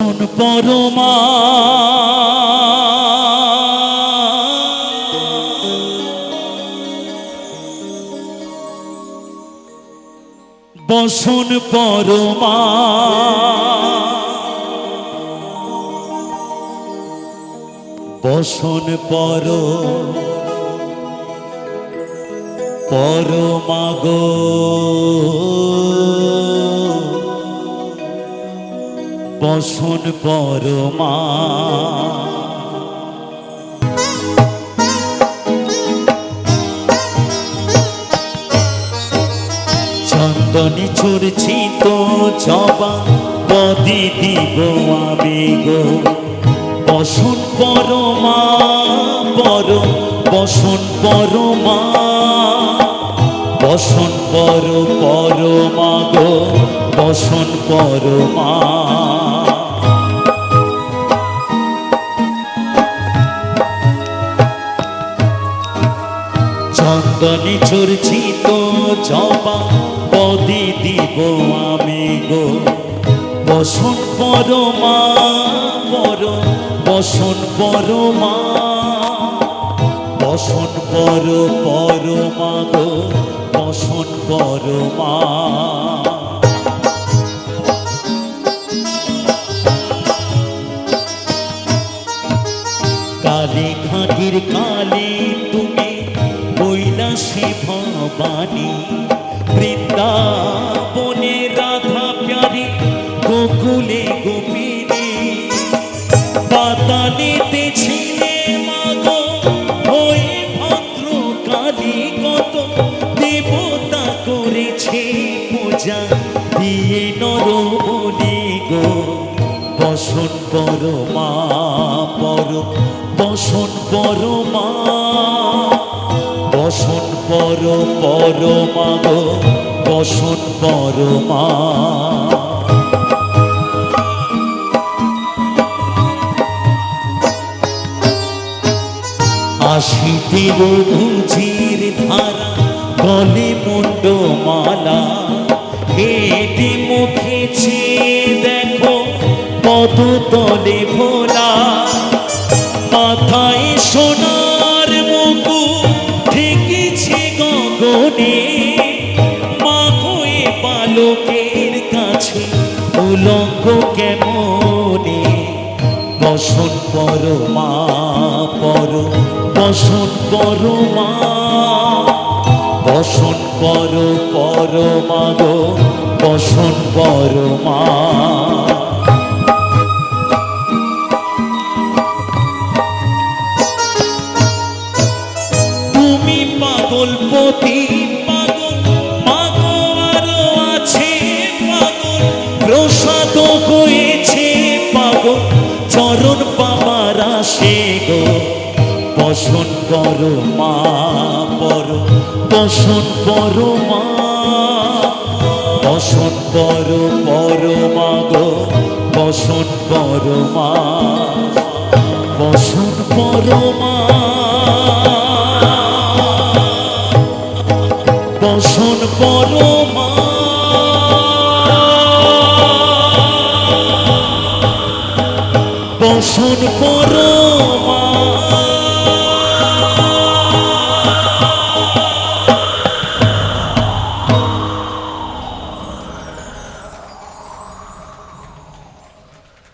কোন পরমা। বসন পরমা। বসন পর পরমাগো বসন পরমা চন্দনে ছুরছি তো জবা পদি দিব আমি গো। বসন পরমা পর বসন পরমা বসন পর পরমা গো, বসন পরমা চড়ছি তো জবা পদি দিব আমি গো। বসন পরমা, পর, বসন পরমা, বসন পর, পরমা গো, বসন পরমা। কালী ঘাটির কালী তুমি কৈলাসী ভবানী। বৃন্দাবনে রাধা প্যারি, গোকুলে গোপিনী। পাতালিতে ভদ্র কালী কত। দেবতা করেছে পূজা, দিয়ে নর বলি গো। বসন পর মা পর বসন পর মা বসন পর পর মা গো, বসন পর মা। আশিতের বুঝির ধারা, গলে মুন্ড মালা। হেঁটে মুখেছে দেখো পদ তলে ভোলা। গগনে মা হয়ে বালকের কাছে উলঙ্গ কেমনে? বসন পর মা পর বসন পর মা বসন পর পর মা গো বসন পর মা চরণ পাবার আসে গো। বসন পর মা, পর, বসন পর মা। বসন পর পর মা গো, বসন পর মা। বসন পর মা। বসন পরমা দর্শন মা।